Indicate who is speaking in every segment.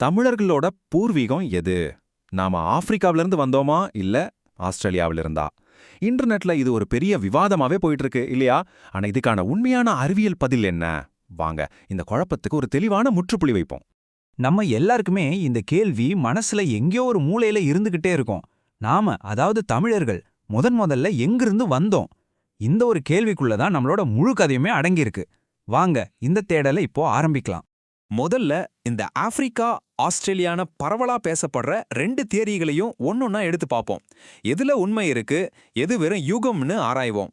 Speaker 1: தமிழர்களோட பூர்வீகம் எது? நாம ஆப்பிரிக்காவிலிருந்து வந்தோமா இல்ல ஆஸ்திரேலியாவிலிருந்தா? இன்டர்நெட்ல இது ஒரு பெரிய விவாதமாவே போயிட்டு இருக்கு இல்லையா? ஆனா இதுக்கான உண்மையான அறிவியல் பதில் என்ன? வாங்க இந்த குழப்பத்துக்கு ஒரு தெளிவான முற்றுப்புள்ளி வைப்போம்.
Speaker 2: நம்ம எல்லாருக்குமே இந்த கேள்வி மனசுல எங்கேயோ ஒரு மூலையில இருந்துகிட்டே இருக்கும். நாம அதாவது தமிழர்கள் முதன் முதல்ல எங்கிருந்து வந்தோம்? இந்த ஒரு கேள்விக்குள்ள தான் நம்மளோட முழு கதையுமே அடங்கியிருக்கு. வாங்க இந்த தேடலை இப்போ ஆரம்பிக்கலாம்.
Speaker 3: முதல்ல இந்த ஆப்பிரிக்கா ஆஸ்திரேலியான பரவலா பேசப்படுற ரெண்டு தியரிகளையும் ஒன்னொன்னா எடுத்து பார்ப்போம் எதுல உண்மை இருக்கு எது வெறும் யூகம்னு ஆராய்வோம்.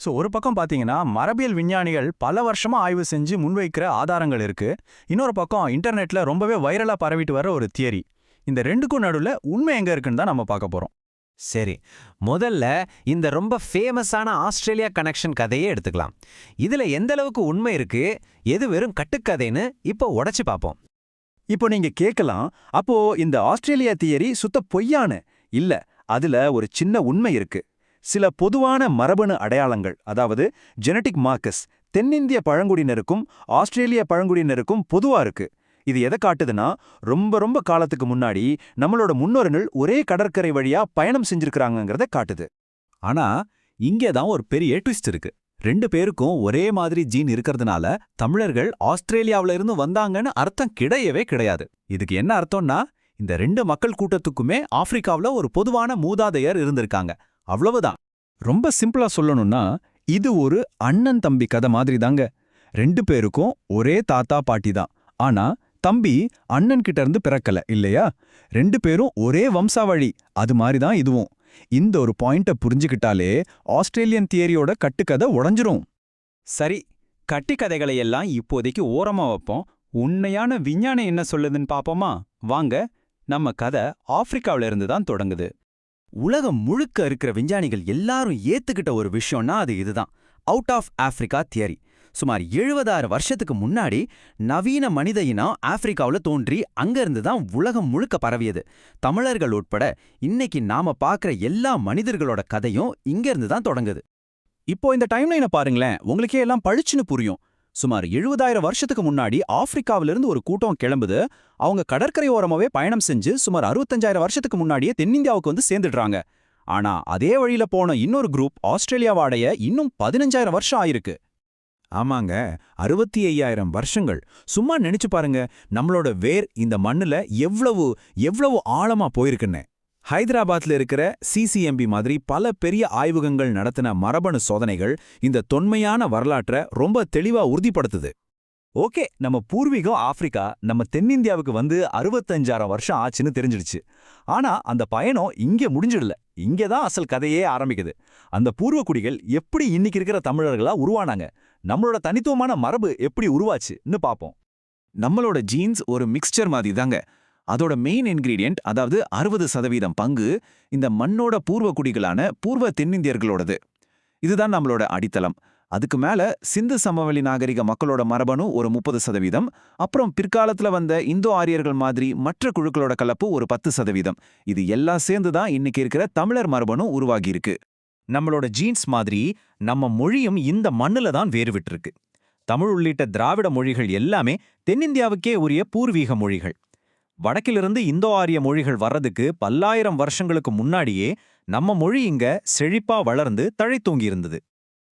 Speaker 4: ஸோ ஒரு பக்கம் பார்த்தீங்கன்னா மரபியல் விஞ்ஞானிகள் பல வருஷமா ஆய்வு செஞ்சு முன்வைக்கிற ஆதாரங்கள் இருக்கு. இன்னொரு பக்கம் இன்டர்நெட்ல ரொம்பவே வைரலா பரவிட்டு வர ஒரு தியரி. இந்த ரெண்டுக்கும் நடுவுல உண்மை எங்க இருக்குன்னு தான் நம்ம பார்க்க போறோம்.
Speaker 5: சரி முதல்ல இந்த ரொம்ப ஃபேமஸான ஆஸ்திரேலியா கனெக்ஷன் கதையே எடுத்துக்கலாம். இதுல எந்த அளவுக்கு உண்மை இருக்கு எது வெறும் கட்டுக்கதைன்னு இப்போ உடைச்சு பார்ப்போம்
Speaker 4: இப்போ நீங்க கேட்கலாம் அப்போ இந்த ஆஸ்திரேலியா தியரி சுத்த பொய்யானு. இல்ல அதுல ஒரு சின்ன உண்மை இருக்கு. சில பொதுவான மரபணு அடையாளங்கள் அதாவது ஜெனடிக் மார்க்கஸ் தென்னிந்திய பழங்குடியினருக்கும் ஆஸ்திரேலிய பழங்குடியினருக்கும் பொதுவா இருக்கு. இது எதை காட்டுதுன்னா ரொம்ப ரொம்ப காலத்துக்கு முன்னாடி நம்மளோட முன்னோர்கள் ஒரே கடற்கரை வழியா பயணம் செஞ்சிருக்கிறாங்கிறத காட்டுது.
Speaker 2: ஆனா இங்கே தான் ஒரு பெரிய ட்விஸ்ட் இருக்கு. ரெண்டு பேருக்கும் ஒரே மாதிரி ஜீன் இருக்கிறதுனால தமிழர்கள் ஆஸ்திரேலியாவுல இருந்து வந்தாங்கன்னு அர்த்தம் கிடையவே கிடையாது. இதுக்கு என்ன அர்த்தம்னா இந்த ரெண்டு மக்கள் கூட்டத்துக்குமே ஆப்பிரிக்காவில் ஒரு பொதுவான மூதாதையர் இருந்திருக்காங்க. அவ்வளவுதான்.
Speaker 4: ரொம்ப சிம்பிளா சொல்லணும்னா இது ஒரு அண்ணன் தம்பி கதை மாதிரி தாங்க ரெண்டு பேருக்கும் ஒரே தாத்தா பாட்டி தான். ஆனா தம்பி அண்ணன் கிட்ட இருந்து பிறக்கல இல்லையா? ரெண்டு பேரும் ஒரே வம்சாவழி அது மாதிரி தான் இதுவும். இந்த ஒரு பாயிண்ட புரிஞ்சுக்கிட்டாலே ஆஸ்திரேலியன் தியரியோட கட்டுக்கதை உடைஞ்சிரும்.
Speaker 2: சரி கட்டிக்கதைகளை எல்லாம் இப்போதைக்கு ஓரமா வைப்போம். உண்மையான விஞ்ஞானம் என்ன சொல்லுதுன்னு பாப்போமா? வாங்க நம்ம கதை ஆப்பிரிக்காவிலிருந்து தான் தொடங்குது.
Speaker 6: உலகம் முழுக்க இருக்கிற விஞ்ஞானிகள் எல்லாரும் ஏத்துக்கிட்ட ஒரு விஷயம்னா அது இதுதான். Out of Africa theory. சுமார் எழுபதாறு வருஷத்துக்கு முன்னாடி நவீன மனித இனம் ஆப்பிரிக்காவுல தோன்றி அங்கிருந்து தான் உலகம் முழுக்க பரவியது. தமிழர்கள் உட்பட இன்னைக்கு நாம பார்க்குற எல்லா மனிதர்களோட கதையும் இங்கிருந்து தான் தொடங்குது.
Speaker 4: இப்போ இந்த டைம்லைனை பாருங்களேன் உங்களுக்கே எல்லாம் பளிச்சுன்னு புரியும். சுமார் எழுபதாயிரம் வருஷத்துக்கு முன்னாடி ஆப்பிரிக்காவிலிருந்து ஒரு கூட்டம் கிளம்புது. அவங்க கடற்கரை ஓரமாவே பயணம் செஞ்சு சுமார் அறுபத்தஞ்சாயிரம் வருஷத்துக்கு முன்னாடியே தென்னிந்தியாவுக்கு வந்து சேர்ந்துடுறாங்க. ஆனா அதே வழியில போன இன்னொரு குரூப் ஆஸ்திரேலியாவாடைய இன்னும் பதினஞ்சாயிரம் வருஷம் ஆயிருக்கு.
Speaker 2: ஆமாங்க. அறுபத்தி ஐயாயிரம் வருஷங்கள். சும்மா நினைச்சு பாருங்க நம்மளோட வேர் இந்த மண்ணுல எவ்வளவு எவ்வளவு ஆழமா போயிருக்குன்னு. ஹைதராபாத்ல இருக்கிற சிசிஎம்பி மாதிரி பல பெரிய ஆய்வகங்கள் நடத்தின மரபணு சோதனைகள் இந்த தொன்மையான வரலாற்றை ரொம்ப தெளிவா உறுதிப்படுத்துது.
Speaker 4: ஓகே நம்ம பூர்வீகம் ஆப்பிரிக்கா நம்ம தென்னிந்தியாவுக்கு வந்து அறுபத்தஞ்சாயிரம் வருஷம் ஆச்சுன்னு தெரிஞ்சிடுச்சு. ஆனா அந்த பயணம் இங்கே முடிஞ்சிடல. இங்கே தான் அசல் கதையே ஆரம்பிக்குது. அந்த பூர்வக்குடிகள் எப்படி இன்னைக்கு இருக்கிற தமிழர்களா உருவானாங்க? நம்மளோட தனித்துவமான மரபு எப்படி உருவாச்சுன்னு பார்ப்போம்
Speaker 1: நம்மளோட ஜீன்ஸ் ஒரு மிக்ஸ்டர் மாதிரி தாங்க அதோட மெயின் இன்கிரீடியன்ட் அதாவது அறுபது சதவீதம் பங்கு இந்த மண்ணோட பூர்வ குடிகளான பூர்வ தென்னிந்தியர்களோடது. இதுதான் நம்மளோட அடித்தளம். அதுக்கு மேல சிந்து சமவெளி நாகரிக மக்களோட மரபணு ஒரு முப்பது சதவீதம். அப்புறம் பிற்காலத்துல வந்த இந்தோ ஆரியர்கள் மாதிரி மற்ற குழுக்களோட கலப்பு ஒரு பத்து சதவீதம். இது எல்லாம் சேர்ந்து தான் இன்னைக்கு இருக்கிற தமிழர் மரபணு உருவாகியிருக்கு.
Speaker 2: நம்மளோட ஜீன்ஸ் மாதிரி நம்ம மொழியும் இந்த மண்ணுல தான் வேறுவிட்டிருக்கு தமிழ் உள்ளிட்ட திராவிட மொழிகள் எல்லாமே தென்னிந்தியாவுக்கே உரிய பூர்வீக மொழிகள். வடக்கிலிருந்து இந்தோ ஆரிய மொழிகள் வர்றதுக்கு பல்லாயிரம் வருஷங்களுக்கு முன்னாடியே நம்ம மொழி இங்க செழிப்பா வளர்ந்து தழைத்தூங்கியிருந்தது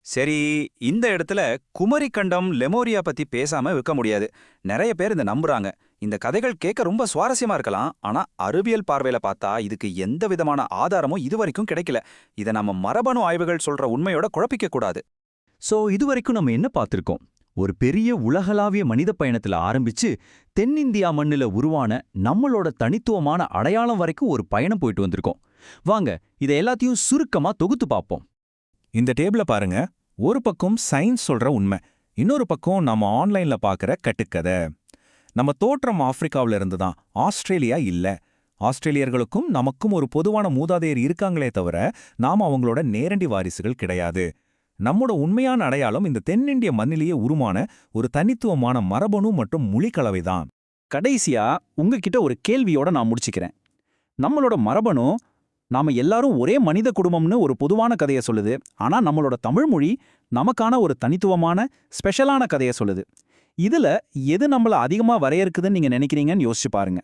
Speaker 4: சரி இந்த இடத்துல குமரி கண்டம் லெமோரியா பத்தி பேசாம இருக்க முடியாது. நிறைய பேர் இந்த நம்புறாங்க. இந்த கதைகள் கேட்க ரொம்ப சுவாரஸ்யமா இருக்கலாம். ஆனா அறிவியல் பார்வையில பார்த்தா இதுக்கு எந்த விதமான ஆதாரமும் இதுவரைக்கும் கிடைக்கல. இதை நம்ம மரபணு ஆய்வுகள் சொல்ற உண்மையோட குழப்பிக்க கூடாது.
Speaker 6: சோ இதுவரைக்கும் நம்ம என்ன பார்த்திருக்கோம்? ஒரு பெரிய உலகளாவிய மனித பயணத்துல ஆரம்பிச்சு தென்னிந்தியா மண்ணுல உருவான நம்மளோட தனித்துவமான அடையாளம் வரைக்கும் ஒரு பயணம் போயிட்டு வந்திருக்கோம். வாங்க இதை எல்லாத்தையும் சுருக்கமா தொகுத்து பார்ப்போம்.
Speaker 1: இந்த டேபிள பாருங்க. ஒரு பக்கம் சயின்ஸ் சொல்ற உண்மை இன்னொரு பக்கம் நம்ம ஆன்லைன்ல பார்க்குற கட்டுக்கதை. நம்ம தோற்றம் ஆப்பிரிக்காவில இருந்து தான் ஆஸ்திரேலியா இல்ல. ஆஸ்திரேலியர்களுக்கும் நமக்கும் ஒரு பொதுவான மூதாதையர் இருக்காங்களே தவிர நாம அவங்களோட நேரடி வாரிசுகள் கிடையாது. நம்மோட உண்மையான அடையாளம் இந்த தென்னிந்திய மண்ணிலேயே உருமான ஒரு தனித்துவமான மரபணு மற்றும் மொழிக்கலவை தான்.
Speaker 4: கடைசியா உங்ககிட்ட ஒரு கேள்வியோட நான் முடிச்சுக்கிறேன். நம்மளோட மரபணு நாம எல்லாரும் ஒரே மனித குடும்பம்னு ஒரு பொதுவான கதையை சொல்லுது. ஆனா நம்மளோட தமிழ் மொழி நமக்கான ஒரு தனித்துவமான ஸ்பெஷலான கதையை சொல்லுது.
Speaker 2: இதுல எது நம்மள அதிகமா வரையறுக்குதுன்னு நீங்க நினைக்கிறீங்கன்னு யோசிச்சு பாருங்க.